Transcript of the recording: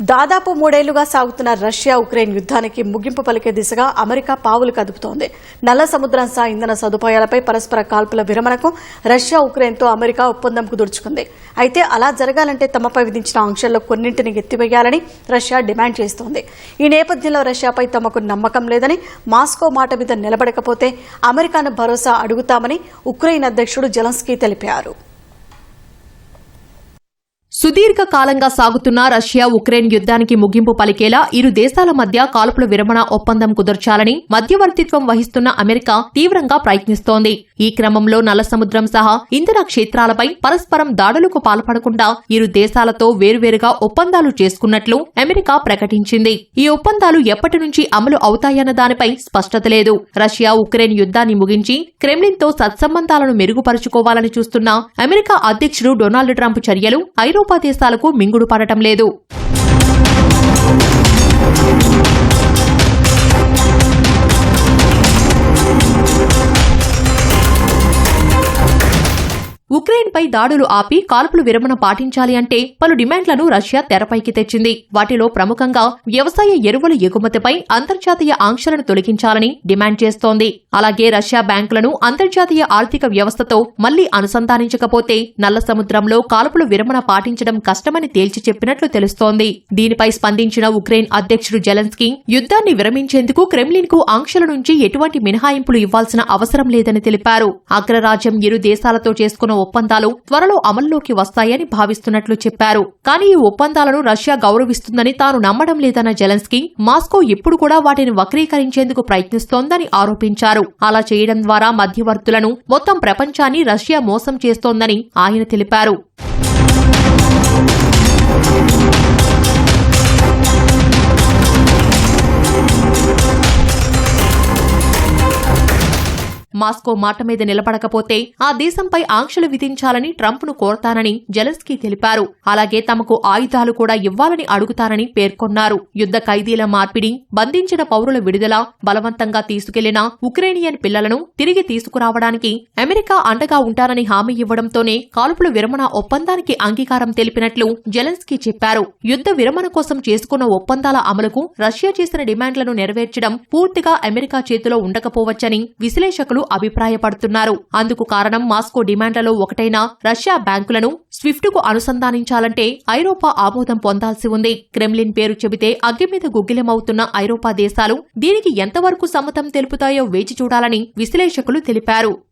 దాదాపు మూడేళ్ళుగా సాగుతున్న Russia Ukraine యుద్ధానికి ముగింపు పలికే దిశగా అమెరికా పావులు కదుపుతోంది. నల్ల సముద్రం సహా ఇంధన సదుపాయాలపై పరస్పర కాల్పుల విరమణకు రష్యా ఉక్రెయిన్తో అమెరికా ఒప్పందం కుదుర్చుకుంది. అయితే అలా జరగాలంటే తమపై విధించిన ఆంక్షల్లో కొన్నింటిని ఎత్తివేయాలని రష్యా డిమాండ్ చేస్తోంది. ఈ నేపథ్యంలో రష్యాపై తమకు నమ్మకం లేదని మాస్కో మాట మీద నిలబడకపోతే అమెరికాను భరోసా అడుగుతామని ఉక్రెయిన్ అధ్యక్షుడు జెలెన్స్కీ తెలిపారు. సుదీర్ఘ కాలంగా సాగుతున్న రష్యా ఉక్రెయిన్ యుద్ధానికి ముగింపు పలికేలా ఇరు దేశాల మధ్య కాల్పుల విరమణ ఒప్పందం కుదర్చాలని మధ్యవర్తిత్వం వహిస్తున్న అమెరికా తీవ్రంగా ప్రయత్నిస్తోంది. ఈ క్రమంలో నల్ల సముద్రం సహా ఇంధన క్షేత్రాలపై పరస్పరం దాడులకు పాల్పడకుండా ఇరు దేశాలతో వేర్వేరుగా ఒప్పందాలు చేసుకున్నట్లు అమెరికా ప్రకటించింది. ఈ ఒప్పందాలు ఎప్పటి నుంచి అమలు అవుతాయన్న దానిపై స్పష్టత లేదు. రష్యా ఉక్రెయిన్ యుద్ధాన్ని ముగించి క్రెమ్లిన్తో సత్సంబంధాలను మెరుగుపరుచుకోవాలని చూస్తున్న అమెరికా అధ్యక్షుడు డొనాల్డ్ ట్రంప్ చర్యలు ఐరోపా దేశాలకు మింగుడు పడటం లేదు. ఉక్రెయిన్పై దాడులు ఆపి కాల్పులు విరమణ పాటించాలి అంటే పలు డిమాండ్లను రష్యా తెరపైకి తెచ్చింది. వాటిలో ప్రముఖంగా వ్యవసాయ ఎరువుల ఎగుమతిపై అంతర్జాతీయ ఆంక్షలను తొలగించాలని డిమాండ్ చేస్తోంది. అలాగే రష్యా బ్యాంకులను అంతర్జాతీయ ఆర్థిక వ్యవస్థతో మళ్ళీ అనుసంధానించకపోతే నల్ల సముద్రంలో కాల్పులు విరమణ పాటించడం కష్టమని తేల్చి చెప్పినట్లు తెలుస్తోంది. దీనిపై స్పందించిన ఉక్రెయిన్ అధ్యక్షుడు జెలెన్స్కీ యుద్ధాన్ని విరమించేందుకు క్రెమ్లిన్కు ఆంక్షల నుంచి ఎటువంటి మినహాయింపులు ఇవ్వాల్సిన అవసరం లేదని తెలిపారు. అగ్రరాజ్యం ఇరు దేశాలతో చేసుకున్న ఒప్పందాలు త్వరలో అమల్లోకి వస్తాయని భావిస్తున్నట్లు చెప్పారు. కానీ ఈ ఒప్పందాలను రష్యా గౌరవిస్తుందని తాను నమ్మడం లేదన్న జెలెన్స్కీ మాస్కో ఇప్పుడు కూడా వాటిని వక్రీకరించేందుకు ప్రయత్నిస్తోందని ఆరోపించారు. అలా చేయడం ద్వారా మధ్యవర్తులను మొత్తం ప్రపంచాన్ని రష్యా మోసం చేస్తోందని ఆయన తెలిపారు. మాస్కో మాట మీద నిలబడకపోతే ఆ దేశంపై ఆంక్షలు విధించాలని ట్రంప్ను కోరతానని జెలెన్స్కీ తెలిపారు. అలాగే తమకు ఆయుధాలు కూడా ఇవ్వాలని అడుగుతారని పేర్కొన్నారు. యుద్ధ ఖైదీల మార్పిడి బంధించిన పౌరుల విడుదల బలవంతంగా తీసుకెళ్ళిన ఉక్రేనియన్ పిల్లలను తిరిగి తీసుకురావడానికి అమెరికా అండగా ఉంటారని హామీ ఇవ్వడంతోనే కాల్పుల విరమణ ఒప్పందానికి అంగీకారం తెలిపినట్లు జెలెన్స్కీ చెప్పారు. యుద్ధ విరమణ కోసం చేసుకున్న ఒప్పందాల అమలుకు రష్యా చేసిన డిమాండ్లను నెరవేర్చడం పూర్తిగా అమెరికా చేతిలో ఉండకపోవచ్చని విశ్లేషకులు అభిప్రాయపడుతున్నారు. అందుకు కారణం మాస్కో డిమాండ్లలో ఒకటైన రష్యా బ్యాంకులను స్విఫ్ట్కు అనుసంధానించాలంటే ఐరోపా ఆమోదం పొందాల్సి ఉంది. క్రెమ్లిన్ పేరు చెబితే అగ్గి మీద గుగ్గిలమవుతున్న ఐరోపా దేశాలు దీనికి ఎంతవరకు సమ్మతం తెలుపుతాయో వేచి చూడాలని విశ్లేషకులు తెలిపారు.